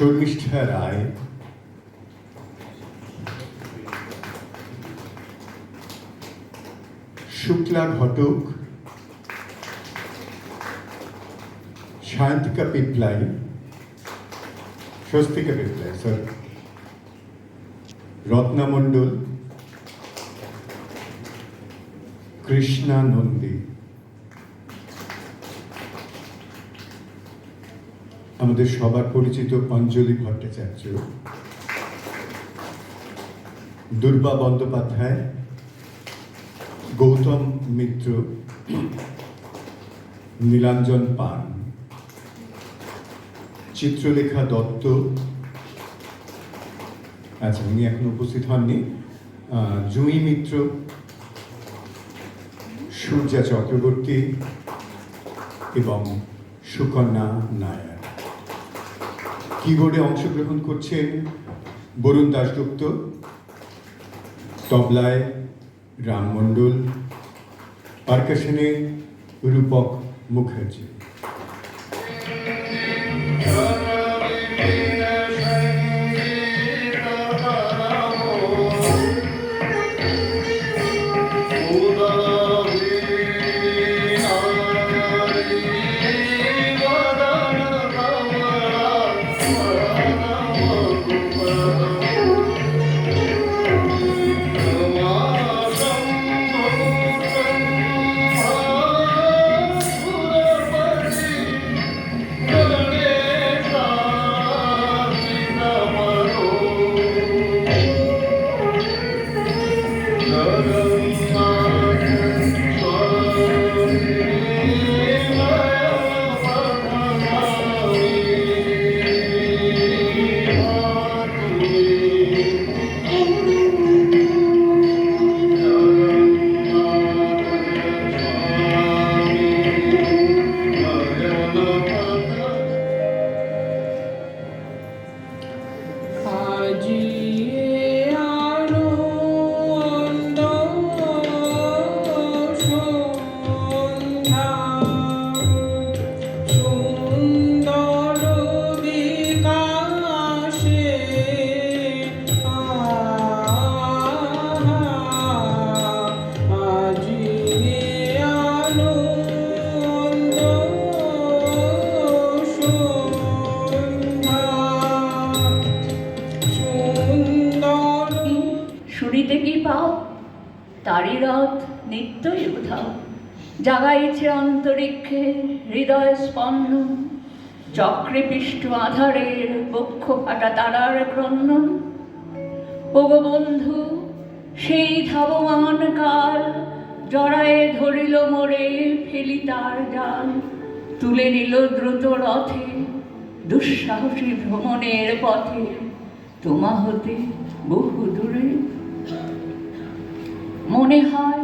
শর্মিষ্ঠা রায় শুক্লা ঘটক Sayantika Piplai Swastika Piplai sorry Ratna মণ্ডল কৃষ্ণা নন্দী আমাদের সবার পরিচিত অঞ্জলি ভট্টাচার্য। দুর্বা বন্দ্যোপাধ্যায়, গৌতম মিত্র, নীলাঞ্জন পান, চিত্রলেখা দত্ত। আচ্ছা উনি এখন উপস্থিত হননি। জুঁই মিত্র, সূর্যা চক্রবর্তী এবং সুকন্যা নায়ার। কিবোর্ডে অংশগ্রহণ করছেন বরুণ দাশগুপ্ত তবলায় রাম মণ্ডল পার্কাশনে রূপক মুখার্জি। নিত্যই উধাও জাগাইছে অন্তরিক্ষে হৃদয় স্পন্দন চক্রে আধারের বক্ষ ফাটা তারার ক্রন্দন। ওগো বন্ধু, সেই ধাবমান কাল জড়ায়ে ধরিল মোরে ফেলি তার জাল। তুলে নিল দ্রুত রথে দুঃসাহসী ভ্রমণের পথে। তোমা হতে বহু দূরে মনে হয়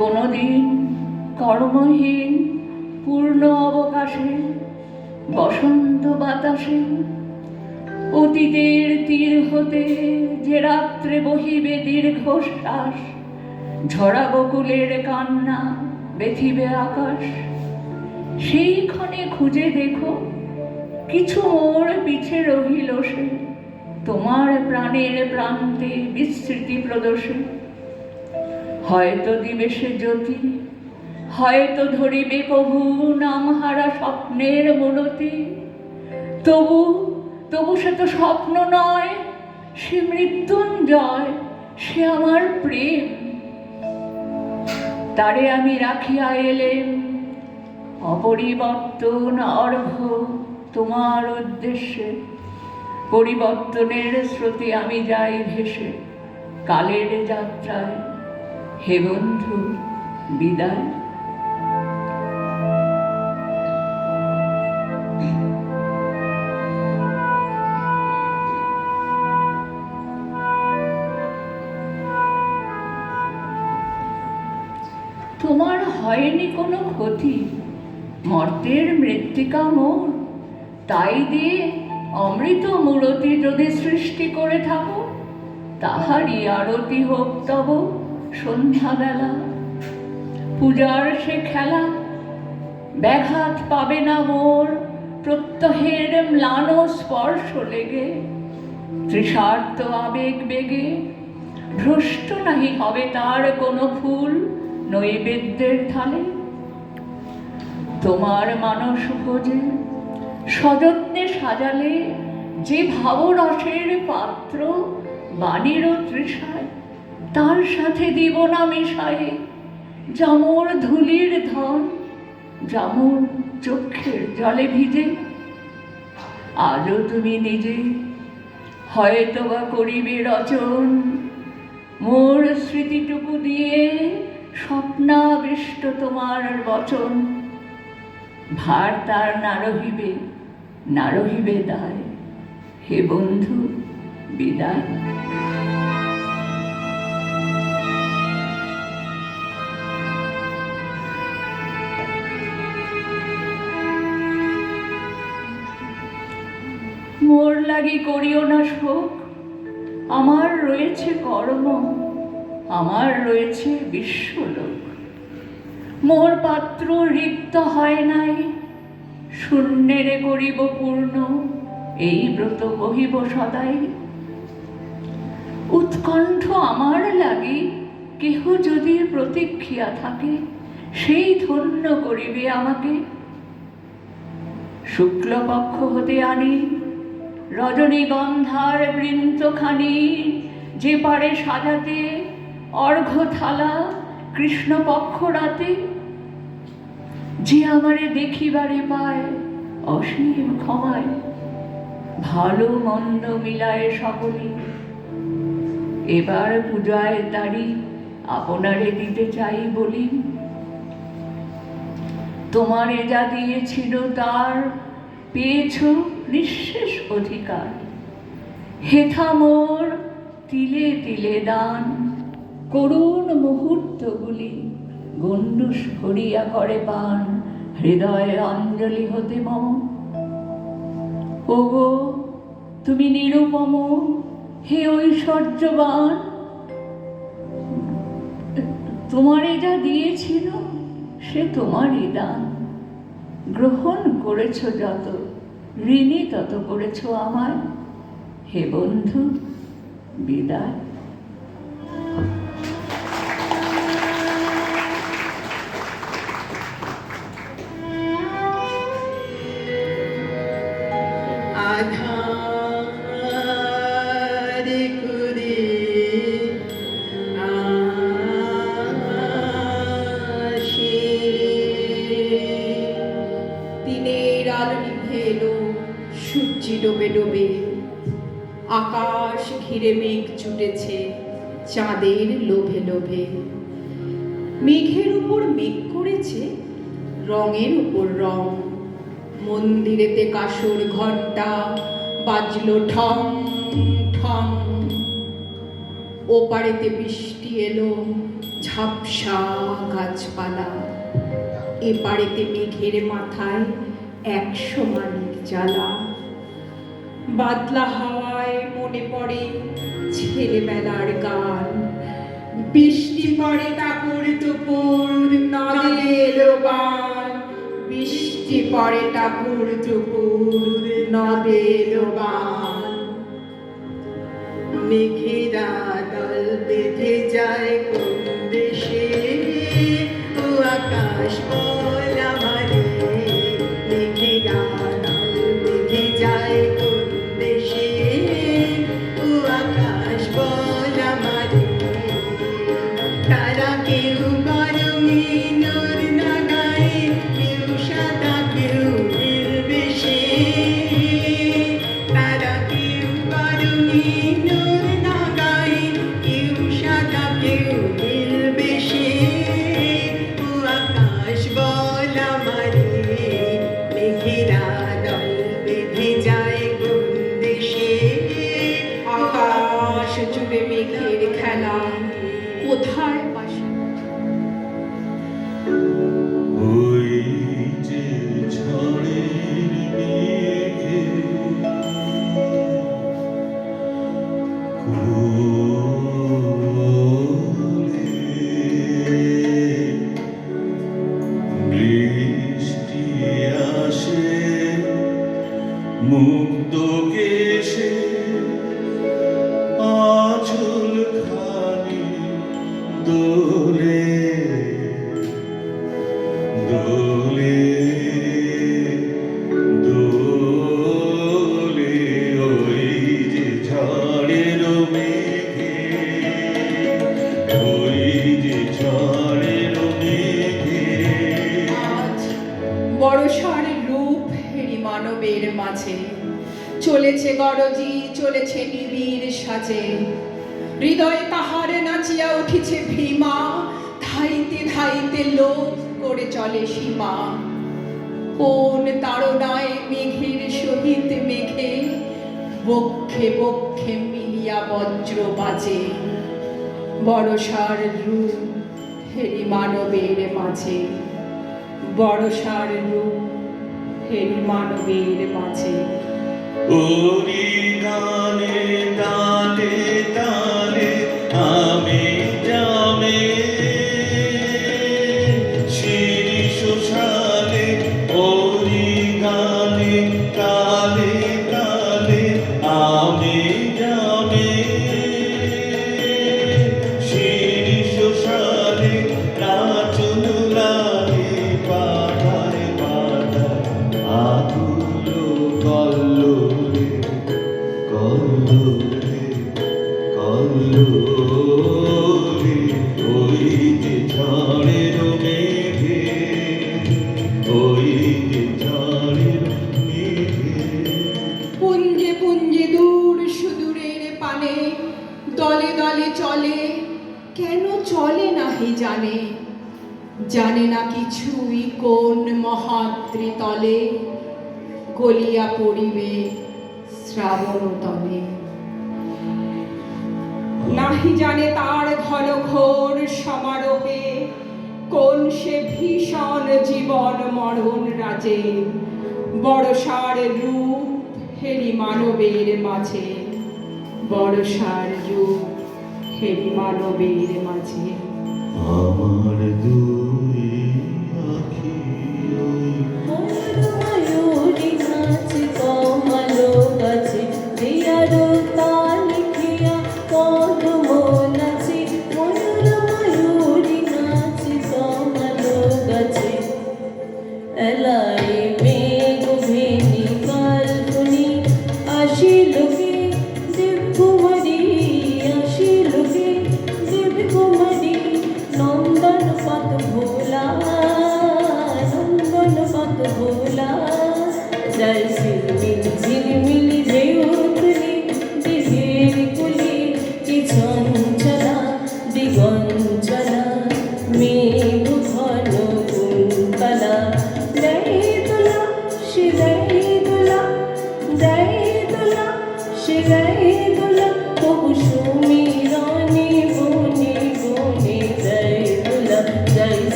কোনোদিন কর্মহীন, পূর্ণ অবকাশে, বসন্ত বাতাসে, অতীতের তীর হতে যে রাত্রে বহিবে দীর্ঘশ্বাস, ঝরা বকুলের কান্না বেথিবে আকাশ সেই ক্ষণে খুঁজে দেখো কিছু মোর পিছে রহিল সে, তোমার প্রাণের প্রান্তে বিস্মৃতি প্রদর্শন হয়তো দিবে সে জ্যোতি, হয়তো ধরিবে কভু নামহারা স্বপ্নের মূরতি তবু তবু সে তো স্বপ্ন নয়, সে মৃত্যুঞ্জয়, সে আমার প্রেম। তারে আমি রাখিয়া এলেম, অপরিবর্তন অর্ঘ তোমার উদ্দেশ্যে। পরিবর্তনের স্রোতে আমি যাই ভেসে, কালের যাত্রায়। হে বন্ধু বিদায়। তোমার হয়নি কোনো ক্ষতি, মর্তের মৃত্তিকা মোর। তাই দিয়ে অমৃত মূরতি যদি সৃষ্টি করে থাকো, তাহারই আরতি হোক তব। সন্ধ্যাবেলা। পূজার সে খেলা ব্যাঘাত পাবে না মোর। প্রত্যহের ম্লান স্পর্শ লেগে, তৃষার্ত আবেগ বেগে। ভ্রষ্ট নাহি হবে তার কোনো ফুল নৈবেদ্যের থালে। তোমার মানস ভোজে সযত্নে সাজালে যে ভাবরসের পাত্র বাণীর তৃষায়। তার সাথে দিব না মেশায়ে জামর ধুলির ধন, জামর চক্ষের জলে ভিজে। আজও তুমি নিজে হয়তো বা করিবে রচন। মোর স্মৃতিটুকু দিয়ে স্বপ্নাবিষ্ট তোমার বচন। ভার তার না রহিবে না রহিবে দায়। হে বন্ধু, বিদায়। মোর করিও না শোক। আমার রয়েছে কর্ম, আমার রয়েছে বিশ্বলোক। মোর পাত্র রিক্ত হয় নাই, শূন্যেরে করিব পূর্ণ, এই ব্রত বহিব সদাই। উৎকণ্ঠ আমার লাগে, কেহ যদি প্রতীক্ষিয়া থাকে, সেই ধন্য করিবে আমাকে। শুক্লপক্ষ হতে আনি রজনীগন্ধার বৃন্তখানি যে পারে সাজাতে অর্ঘ্য থালা কৃষ্ণপক্ষ রাতে, যে আমারে দেখিবারে পায় অসীম ক্ষমায়, ভালো মন্দ মিলায় সকলে। এবার পূজায় তারি আপনারে দিতে চাই বলি, তোমারে যা দিয়েছিল তার পেয়েছ নিঃশেষ অধিকার। হেথা মোর তিলে তিলে দান। করুণ মুহূর্তগুলি গণ্ডুস ভরিয়া করে পান। হৃদয়ে অঞ্জলি হতে মম। ওগো, তুমি নিরুপম, হে ঐশ্বর্যবান। তোমারে যা দিয়েছিল, সে তোমারই দান। গ্রহণ করেছ যত ঋণী তত করেছ আমায়। হে বন্ধু বিদায়। আকাশ ঘিরে মেঘ জুটেছে চাঁদের লোভে লোভে। মেঘের উপর মেঘ করেছে, রঙের উপর রং। মন্দিরেতে কাসর ঘরটা বাজলো ঠং ঠং। ওপারেতে বৃষ্টি এলো, ঝাপসা গাছপালা। এপারেতে মেঘের মাথায় একশো মানিক জ্বালা। বাদলা হাওয়ায় মনে পড়ে ছেলেবেলার গান। বৃষ্টি পড়ে কাপড় তোপর নদে এলো বান। বৃষ্টি পড়ে টাকুর চুপুর নদে এলো বান। মেঘেরা দল বেঁধে যায় কোন দেশে? ও আকাশ মানবের মাঝে। চলেছে গরজি, চলেছে নিবিড় সাজে। হৃদয় তাহার নাচিয়া উঠিছে ভীমা, ধাইতে ধাইতে লোক করে চলে সীমা। কোন তাড়নায় মেঘের সহিত মেঘে, বক্ষে বক্ষে মিলিয়া বজ্র বাজে। বড়সার রূপ হেরি মানবের মাঝে। বড়সার রূপ হেরি মানবের মাঝে ওরি গানে তালে জানে না কিছুই কোন মহাদ্রি তলে, গলিয়া পড়িবে শ্রাবণ তলে। নাহি জানে তার ঘন ঘোর সমারোহে, কোন সে ভীষণ জীবন মরণ রাজে, বড়সার রূপ হেরি মানবের মাঝে, বড়সার রূপ হেরি মানবের মাঝে। আমার দুই